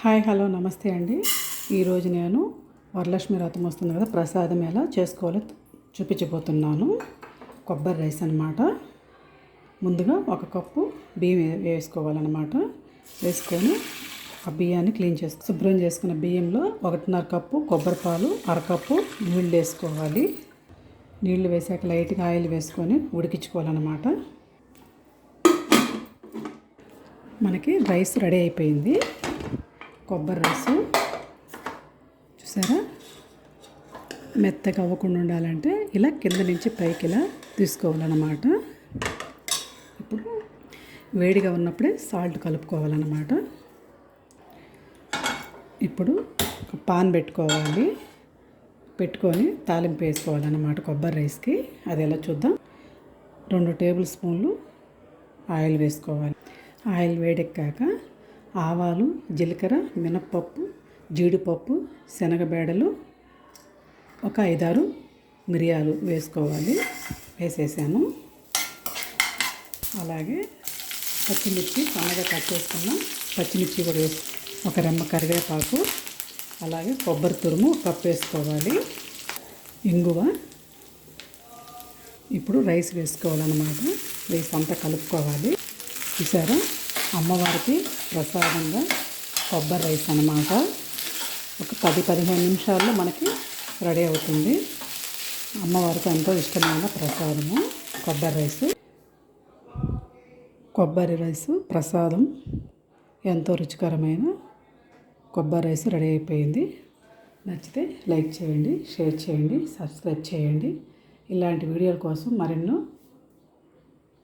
Hi hello నమస్తే అండి. ఈరోజు నేను వరలక్ష్మి వ్రతం వస్తుంది కదా ప్రసాదం ఎలా చేసుకోవాలో చూపించబోతున్నాను. కొబ్బరి రైస్ అన్నమాట. ముందుగా ఒక కప్పు బియ్యం వేసుకోవాలన్నమాట. వేసుకొని ఆ బియ్యాన్ని క్లీన్ చేసు శుభ్రం చేసుకున్న బియ్యంలో ఒకటిన్నర కప్పు కొబ్బరి పాలు అరకప్పు నీళ్ళు వేసుకోవాలి. నీళ్ళు వేసాక లైట్గా ఆయిల్ వేసుకొని ఉడికించుకోవాలన్నమాట. మనకి రైస్ రెడీ అయిపోయింది. కొబ్బరి రసం. చూసారా? మెత్తగా అవ్వకుండా ఉండాలంటే ఇలా కింద నుంచి పైకి ఇలా తీసుకోవాలన్నమాట. ఇప్పుడు వేడిగా ఉన్నప్పుడే సాల్ట్ కలుపుకోవాలన్నమాట. ఇప్పుడు ఒక పాన్ పెట్టుకోవాలి. పెట్టుకొని తాలింపు వేసుకోవాలన్నమాట కొబ్బరి రైస్కి. అది ఎలా చూద్దాం? రెండు టేబుల్ స్పూన్లు ఆయిల్ వేసుకోవాలి. ఆయిల్ వేడెక్కాక ఆవాలు జీలకర్ర మినప్పప్పు జీడిపప్పు శనగబేడలు ఒక ఐదారు మిరియాలు వేసుకోవాలి. వేసేసాను. అలాగే పచ్చిమిర్చి సన్నగా కట్ చేసుకున్న పచ్చిమిర్చి కూడా వేసి ఒక రెమ్మ కరివేపాకు అలాగే కొబ్బరి తురుము కప్పు వేసుకోవాలి. ఇంగువ. ఇప్పుడు రైస్ వేసుకోవాలన్నమాట. రైస్ అంతా కలుపుకోవాలి. చూసారా? అమ్మవారికి ప్రసాదంగా కొబ్బరి రైస్ అన్నమాట. ఒక పది పదిహేను నిమిషాల్లో మనకి రెడీ అవుతుంది. అమ్మవారికి ఎంతో ఇష్టమైన ప్రసాదము కొబ్బరి రైస్. కొబ్బరి రైస్ ప్రసాదం ఎంతో రుచికరమైన కొబ్బరి రైస్ రెడీ అయిపోయింది. నచ్చితే లైక్ చేయండి షేర్ చేయండి సబ్స్క్రైబ్ చేయండి. ఇలాంటి వీడియోల కోసం మరెన్నో